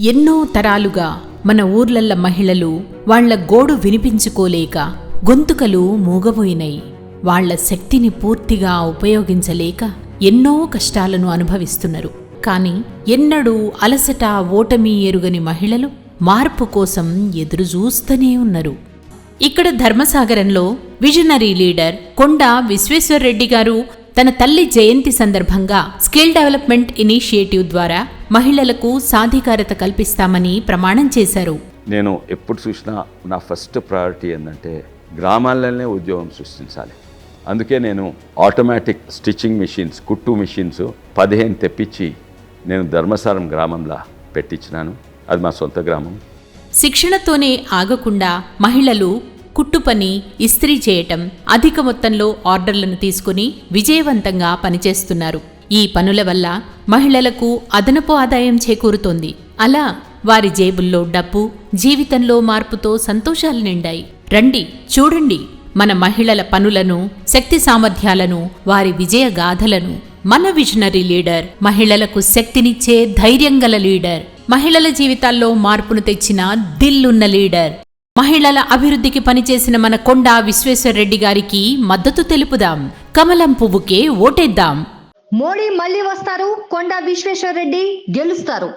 ఎన్నో తరాలుగా మన ఊర్లల్ల మహిళలు వాళ్ళ గోడు వినిపించుకోలేక గొంతుకలు మూగబోయినాయి వాళ్ళ శక్తిని పూర్తిగా ఉపయోగించలేక ఎన్నో కష్టాలను అనుభవిస్తున్నారు. కాని ఎన్నడూ అలసట ఓటమి ఎరుగని మహిళలు మార్పు కోసం ఎదురుచూస్తూనే ఉన్నారు. ఇక్కడ ధర్మసాగరంలో విజనరీ లీడర్ కొండ విశ్వేశ్వర్రెడ్డి గారు తన తల్లి జయంతి సందర్భంగా స్కిల్ డెవలప్మెంట్ ఇనిషియేటివ్ ద్వారా మహిళలకు సాధికారత కల్పిస్తామని ప్రమాణం చేశారు. నేను ఎప్పుడు చూసినా నా ఫస్ట్ ప్రయారిటీ ఏంటంటే గ్రామాలలోనే ఉద్యోగం సృష్టించాలి. అందుకే నేను ఆటోమేటిక్ స్టిచ్చింగ్ మిషన్స్ కుట్టు మిషన్స్ పదిహేను తెప్పించి నేను ధర్మసారం గ్రామంలో పెట్టించినాను. అది మా సొంత గ్రామం. శిక్షణతోనే ఆగకుండా మహిళలు కుట్టు పని ఇస్త్రీ చేయటం అధిక మొత్తంలో ఆర్డర్లను తీసుకుని విజయవంతంగా పనిచేస్తున్నారు. ఈ పనుల వల్ల మహిళలకు అదనపు ఆదాయం చేకూరుతోంది. అలా వారి జేబుల్లో డబ్బు జీవితంలో మార్పుతో సంతోషాలు నిండాయి. రండి చూడండి. మన మహిళల పనులను శక్తి సామర్థ్యాలను వారి విజయ గాథలను. మన విజనరీ లీడర్ మహిళలకు శక్తినిచ్చే ధైర్యం గల లీడర్. మహిళల జీవితాల్లో మార్పును తెచ్చిన దిల్లున్న లీడర్. మహిళల అభివృద్ధికి పనిచేసిన మన కొండా విశ్వేశ్వరరెడ్డి గారికి మద్దతు తెలుపుదాం. కమలం పువ్వుకే ఓటేద్దాం. మోడీ మళ్ళీ వస్తారు కొండా విశ్వేశ్వరరెడ్డి గెలుస్తారు.